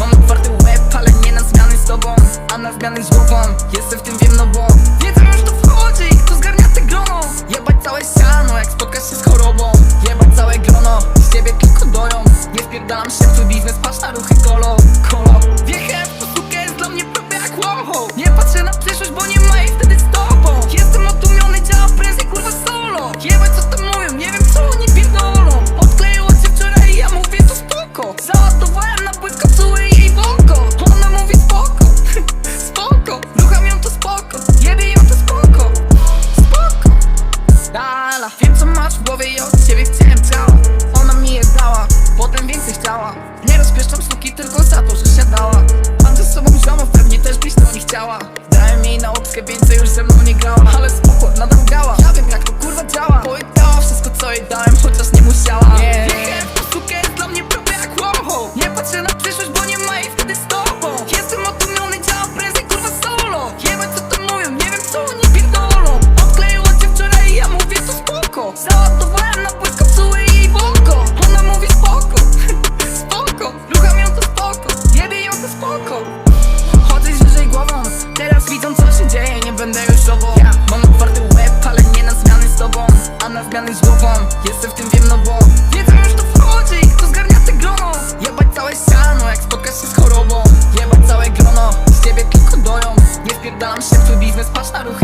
Mam otwarty łeb, ale nie na zmiany z tobą. A na zmiany z głową, jestem w tym wiem no bo Wiedzą już to wchodzi, kto zgarnia te grono. Jebać całe siano, jak spotkasz się z chorobą. Jebać całe grono, z ciebie tylko doją. Nie wpierdalam się w twój biznes, patrz na ruchy kolo. Kolo, wiechem masz w głowie i od ciebie chciałem ciała. Ona mi je dała, potem więcej chciała. Nie rozpieszczam sztuki tylko za to, że się dała Mam ze sobą ziomów, pewnie też byś to nie chciała. Dałem jej na obskę, więcej już ze mną nie grała. Ale spoko, nadal grała, ja wiem jak to kurwa działa. Bo wszystko co jej dałem, chociaż nie musiała. Spierdalam szybszy biznes, patrz na ruchy.